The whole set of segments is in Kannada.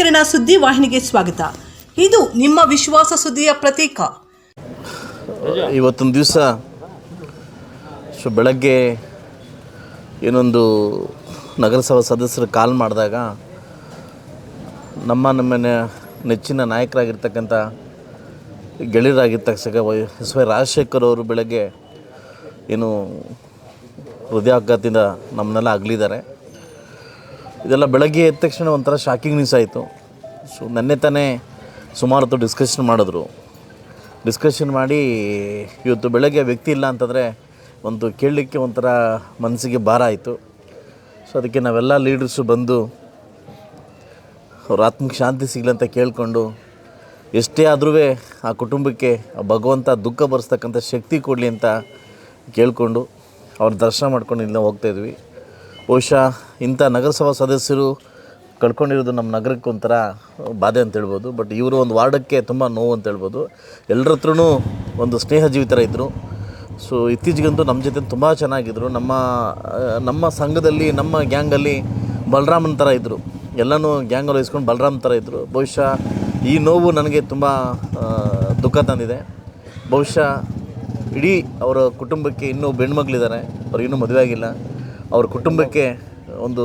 ಮೂಡಲಕಿರಣ ಸುದ್ದಿ ವಾಹಿನಿಗೆ ಸ್ವಾಗತ. ಇದು ನಿಮ್ಮ ವಿಶ್ವಾಸ ಸುದ್ದಿಯ ಪ್ರತೀಕ. ಇವತ್ತೊಂದು ದಿವಸ ಸೊ ಬೆಳಗ್ಗೆ ಏನೊಂದು ನಗರಸಭಾ ಸದಸ್ಯರು ಕಾಲ್ ಮಾಡಿದಾಗ ನಮ್ಮ ನಮ್ಮ ನೆಚ್ಚಿನ ನಾಯಕರಾಗಿರ್ತಕ್ಕಂಥ ಗೆಳೆಯರಾಗಿರ್ತಕ್ಕ ಎಸ್ ವೈ ರಾಜಶೇಖರ್ ಅವರು ಬೆಳಗ್ಗೆ ಏನು ಹೃದಯಾಘಾತದಿಂದ ನಮ್ಮನ್ನೆಲ್ಲ ಅಗಲಿದ್ದಾರೆ. ಇದೆಲ್ಲ ಬೆಳಗ್ಗೆ ಎದ್ದ ತಕ್ಷಣ ಒಂಥರ ಶಾಕಿಂಗ್ ನ್ಯೂಸ್ ಆಯಿತು. ಸೊ ನೆನ್ನೆ ತಾನೇ ಸುಮಾರು ಹೊತ್ತು ಡಿಸ್ಕಷನ್ ಮಾಡಿದ್ರು. ಡಿಸ್ಕಷನ್ ಮಾಡಿ, ಇವತ್ತು ಬೆಳಗ್ಗೆ ವ್ಯಕ್ತಿ ಇಲ್ಲ ಅಂತಂದರೆ ಒಂದು ಕೇಳಲಿಕ್ಕೆ ಒಂಥರ ಮನಸ್ಸಿಗೆ ಭಾರ ಆಯಿತು. ಸೊ ಅದಕ್ಕೆ ನಾವೆಲ್ಲ ಲೀಡರ್ಸು ಬಂದು, ಅವ್ರ ಆತ್ಮಕ್ಕೆ ಶಾಂತಿ ಸಿಗಲಿ ಅಂತ ಕೇಳಿಕೊಂಡು, ಎಷ್ಟೇ ಆದರೂ ಆ ಕುಟುಂಬಕ್ಕೆ ಆ ಭಗವಂತ ದುಃಖ ಬರೆಸ್ತಕ್ಕಂಥ ಶಕ್ತಿ ಕೊಡಲಿ ಅಂತ ಕೇಳಿಕೊಂಡು, ಅವ್ರ ದರ್ಶನ ಮಾಡ್ಕೊಂಡು ಇಲ್ಲ ಹೋಗ್ತಾಯಿದ್ವಿ ಬಹುಶಃ ಇಂಥ ನಗರಸಭಾ ಸದಸ್ಯರು ಕಳ್ಕೊಂಡಿರೋದು ನಮ್ಮ ನಗರಕ್ಕೆ ಒಂಥರ ಬಾಧೆ ಅಂತ ಹೇಳ್ಬೋದು. ಬಟ್ ಇವರು ಒಂದು ವಾರ್ಡಕ್ಕೆ ತುಂಬ ನೋವು ಅಂತ ಹೇಳ್ಬೋದು. ಎಲ್ಲರ ಹತ್ರನೂ ಒಂದು ಸ್ನೇಹ ಜೀವಿತರ ಇದ್ದರು ಸೊ ಇತ್ತೀಚೆಗಂತೂ ನಮ್ಮ ಜೊತೆ ತುಂಬ ಚೆನ್ನಾಗಿದ್ದರು ನಮ್ಮ ನಮ್ಮ ಸಂಘದಲ್ಲಿ, ನಮ್ಮ ಗ್ಯಾಂಗಲ್ಲಿ ಬಲರಾಮನ್ ಥರ ಇದ್ದರು ಎಲ್ಲನೂ ಗ್ಯಾಂಗಲ್ಲಿ ವಹಿಸ್ಕೊಂಡು ಬಲರಾಮ್ ಥರ ಇದ್ದರು ಬಹುಶಃ ಈ ನೋವು ನನಗೆ ತುಂಬ ದುಃಖ ತಂದಿದೆ. ಬಹುಶಃ ಇಡೀ ಅವರ ಕುಟುಂಬಕ್ಕೆ ಇನ್ನೂ ಹೆಣ್ಮಕ್ಳಿದ್ದಾರೆ ಅವ್ರಿಗಿನ್ನೂ ಮದುವೆ ಆಗಿಲ್ಲ. ಅವ್ರ ಕುಟುಂಬಕ್ಕೆ ಒಂದು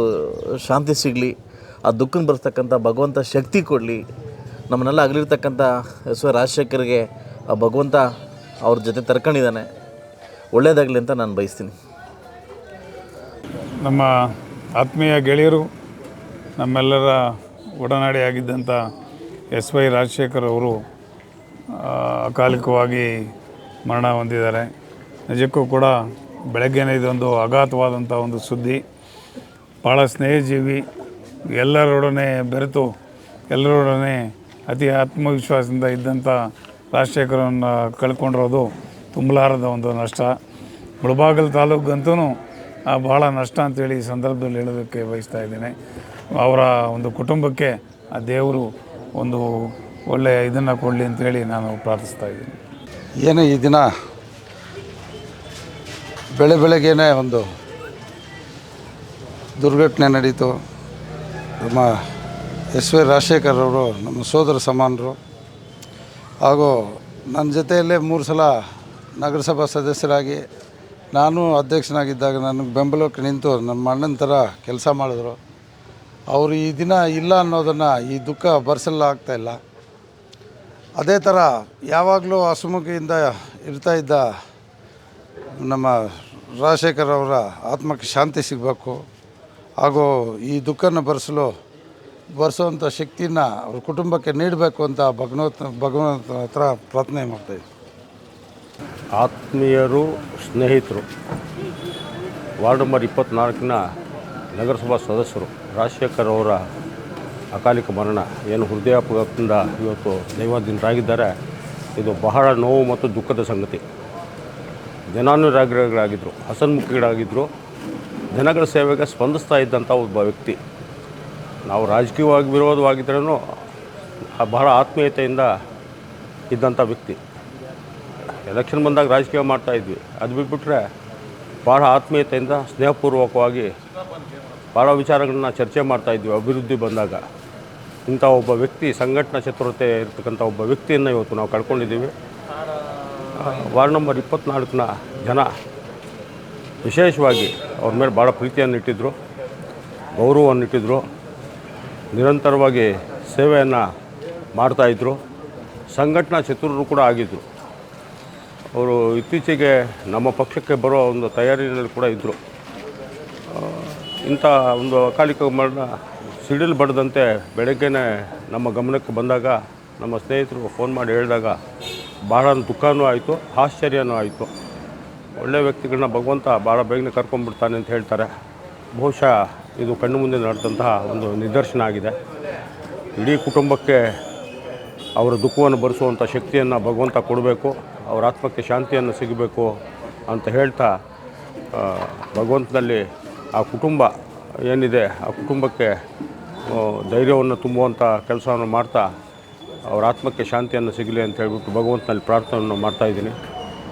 ಶಾಂತಿ ಸಿಗಲಿ. ಆ ದುಃಖನ ಬರ್ತಕ್ಕಂಥ ಭಗವಂತ ಶಕ್ತಿ ಕೊಡಲಿ. ನಮ್ಮನ್ನೆಲ್ಲ ಅಗಲಿರ್ತಕ್ಕಂಥ ಎಸ್ ವೈ ರಾಜಶೇಖರ್ಗೆ ಆ ಭಗವಂತ ಅವ್ರ ಜೊತೆ ತರ್ಕೊಂಡಿದ್ದಾನೆ. ಒಳ್ಳೆಯದಾಗಲಿ ಅಂತ ನಾನು ಬಯಸ್ತೀನಿ. ನಮ್ಮ ಆತ್ಮೀಯ ಗೆಳೆಯರು, ನಮ್ಮೆಲ್ಲರ ಒಡನಾಡಿಯಾಗಿದ್ದಂಥ ಎಸ್ ವೈ ರಾಜಶೇಖರ್ ಅವರು ಅಕಾಲಿಕವಾಗಿ ಮರಣ ಹೊಂದಿದ್ದಾರೆ. ನಿಜಕ್ಕೂ ಕೂಡ ಬೆಳಗ್ಗೆನೇ ಇದೊಂದು ಅಗಾಧವಾದಂಥ ಒಂದು ಸುದ್ದಿ. ಭಾಳ ಸ್ನೇಹಜೀವಿ ಎಲ್ಲರೊಡನೆ ಬೆರೆತು, ಎಲ್ಲರೊಡನೆ ಅತಿ ಆತ್ಮವಿಶ್ವಾಸದಿಂದ ಇದ್ದಂಥ ರಾಜಶೇಖರನ್ನು ಕಳ್ಕೊಂಡಿರೋದು ತುಂಬಲಾರದ ಒಂದು ನಷ್ಟ. ಮುಳಬಾಗಲ್ ತಾಲೂಕಂತೂ ಭಾಳ ನಷ್ಟ ಅಂತೇಳಿ ಈ ಸಂದರ್ಭದಲ್ಲಿ ಹೇಳೋದಕ್ಕೆ ಬಯಸ್ತಾ ಇದ್ದೀನಿ. ಅವರ ಒಂದು ಕುಟುಂಬಕ್ಕೆ ಆ ದೇವರು ಒಂದು ಒಳ್ಳೆಯ ಇದನ್ನು ಕೊಡಲಿ ಅಂತೇಳಿ ನಾನು ಪ್ರಾರ್ಥಿಸ್ತಾ ಇದ್ದೀನಿ. ಏನು ಈ ದಿನ ಬೆಳೆ ಬೆಳಗ್ಗೆನೇ ಒಂದು ದುರ್ಘಟನೆ ನಡೀತು. ನಮ್ಮ ಎಸ್ ವಿ ರಾಜಶೇಖರ್ ಅವರು, ನಮ್ಮ ಸೋದರ ಸಮಾನರು. ಹಾಗೂ ನನ್ನ ಜೊತೆಯಲ್ಲೇ ಮೂರು ಸಲ ನಗರಸಭಾ ಸದಸ್ಯರಾಗಿ ನಾನು ಅಧ್ಯಕ್ಷನಾಗಿದ್ದಾಗ ನನಗೆ ಬೆಂಬಲಕ್ಕೆ ನಿಂತು ನಮ್ಮ ಅಣ್ಣನ ಥರ ಕೆಲಸ ಮಾಡಿದ್ರು. ಅವರು ಈ ದಿನ ಇಲ್ಲ ಅನ್ನೋದನ್ನು ಈ ದುಃಖ ಭರಿಸಲ್ಲ ಆಗ್ತಾಯಿಲ್ಲ ಅದೇ ಥರ ಯಾವಾಗಲೂ ಅಸುಮುಖಿಯಿಂದ ಇರ್ತಾ ಇದ್ದ ನಮ್ಮ ರಾಜಶೇಖರ್ ಅವರ ಆತ್ಮಕ್ಕೆ ಶಾಂತಿ ಸಿಗಬೇಕು. ಹಾಗೂ ಈ ದುಃಖನ ಭರಿಸಲು ಭರಿಸುವಂಥ ಶಕ್ತಿನ ಅವ್ರ ಕುಟುಂಬಕ್ಕೆ ನೀಡಬೇಕು ಅಂತ ಭಗವಂತ ಭಗವಂತ ಹತ್ರ ಪ್ರಾರ್ಥನೆ ಮಾಡ್ತಾಯಿದ್ವಿ ಆತ್ಮೀಯರು, ಸ್ನೇಹಿತರು, ವಾರ್ಡ್ ನಂಬರ್ ಇಪ್ಪತ್ತ್ನಾಲ್ಕನ ನಗರಸಭಾ ಸದಸ್ಯರು, ರಾಜಶೇಖರ್ ಅವರ ಅಕಾಲಿಕ ಮರಣ, ಏನು ಹೃದಯಾಘಾತದಿಂದ ಇವತ್ತು ದೈವಾಧೀನರಾಗಿದ್ದಾರೆ. ಇದು ಬಹಳ ನೋವು ಮತ್ತು ದುಃಖದ ಸಂಗತಿ. ಜನಾನುರಾಗಿಗಳಾಗಿದ್ದರು ಹಸನ್ಮುಖಿಗಳಾಗಿದ್ದರು ಜನಗಳ ಸೇವೆಗೆ ಸ್ಪಂದಿಸ್ತಾ ಇದ್ದಂಥ ಒಬ್ಬ ವ್ಯಕ್ತಿ. ನಾವು ರಾಜಕೀಯವಾಗಿ ವಿರೋಧವಾಗಿದ್ದರೂ ಬಹಳ ಆತ್ಮೀಯತೆಯಿಂದ ಇದ್ದಂಥ ವ್ಯಕ್ತಿ. ಎಲೆಕ್ಷನ್ ಬಂದಾಗ ರಾಜಕೀಯ ಮಾಡ್ತಾ ಇದ್ವಿ. ಅದು ಬಿಟ್ಬಿಟ್ರೆ ಭಾಳ ಆತ್ಮೀಯತೆಯಿಂದ ಸ್ನೇಹಪೂರ್ವಕವಾಗಿ ಭಾಳ ವಿಚಾರಗಳನ್ನ ಚರ್ಚೆ ಮಾಡ್ತಾ ಇದ್ವಿ. ಅಭಿವೃದ್ಧಿ ಬಂದಾಗ ಇಂಥ ಒಬ್ಬ ವ್ಯಕ್ತಿ, ಸಂಘಟನಾ ಚತುರತೆ ಇರ್ತಕ್ಕಂಥ ಒಬ್ಬ ವ್ಯಕ್ತಿಯನ್ನು ಇವತ್ತು ನಾವು ಕಳ್ಕೊಂಡಿದ್ದೀವಿ. ವಾರ್ಡ್ ನಂಬರ್ ಇಪ್ಪತ್ತ್ನಾಲ್ಕನ ಜನ ವಿಶೇಷವಾಗಿ ಅವ್ರ ಮೇಲೆ ಭಾಳ ಪ್ರೀತಿಯನ್ನು ಇಟ್ಟಿದ್ದರು ಗೌರವವನ್ನು ಇಟ್ಟಿದ್ದರು ನಿರಂತರವಾಗಿ ಸೇವೆಯನ್ನು ಮಾಡ್ತಾಯಿದ್ರು ಸಂಘಟನಾ ಚತುರರು ಕೂಡ ಆಗಿದ್ದರು ಅವರು ಇತ್ತೀಚೆಗೆ ನಮ್ಮ ಪಕ್ಷಕ್ಕೆ ಬರೋ ಒಂದು ತಯಾರಿಯಲ್ಲಿ ಕೂಡ ಇದ್ದರು ಇಂಥ ಒಂದು ಅಕಾಲಿಕ ಮರಣ ಸಿಡಿಲು ಬಡದಂತೆ ಬೆಳಗ್ಗೆನೇ ನಮ್ಮ ಗಮನಕ್ಕೆ ಬಂದಾಗ, ನಮ್ಮ ಸ್ನೇಹಿತರು ಫೋನ್ ಮಾಡಿ ಹೇಳಿದಾಗ ಭಾಳ ದುಃಖನೂ ಆಯಿತು, ಆಶ್ಚರ್ಯನೂ ಆಯಿತು. ಒಳ್ಳೆಯ ವ್ಯಕ್ತಿಗಳನ್ನ ಭಗವಂತ ಭಾಳ ಬೇಗನೆ ಕರ್ಕೊಂಡ್ಬಿಡ್ತಾನೆ ಅಂತ ಹೇಳ್ತಾರೆ. ಬಹುಶಃ ಇದು ಕಣ್ಣು ಮುಂದೆ ನಡೆದಂತಹ ಒಂದು ನಿದರ್ಶನ ಆಗಿದೆ. ಇಡೀ ಕುಟುಂಬಕ್ಕೆ ಅವರ ದುಃಖವನ್ನು ಭರಿಸುವಂಥ ಶಕ್ತಿಯನ್ನು ಭಗವಂತ ಕೊಡಬೇಕು, ಅವರ ಆತ್ಮಕ್ಕೆ ಶಾಂತಿಯನ್ನು ಸಿಗಬೇಕು ಅಂತ ಹೇಳ್ತಾ ಭಗವಂತನಲ್ಲಿ ಆ ಕುಟುಂಬ ಏನಿದೆ, ಆ ಕುಟುಂಬಕ್ಕೆ ಧೈರ್ಯವನ್ನು ತುಂಬುವಂಥ ಕೆಲಸವನ್ನು ಮಾಡ್ತಾ, ಅವರ ಆತ್ಮಕ್ಕೆ ಶಾಂತಿಯನ್ನು ಸಿಗಲಿ ಅಂತ ಹೇಳ್ಬಿಟ್ಟು ಭಗವಂತನಲ್ಲಿ ಪ್ರಾರ್ಥನೆಯನ್ನು ಮಾಡ್ತಾ ಇದ್ದೀನಿ.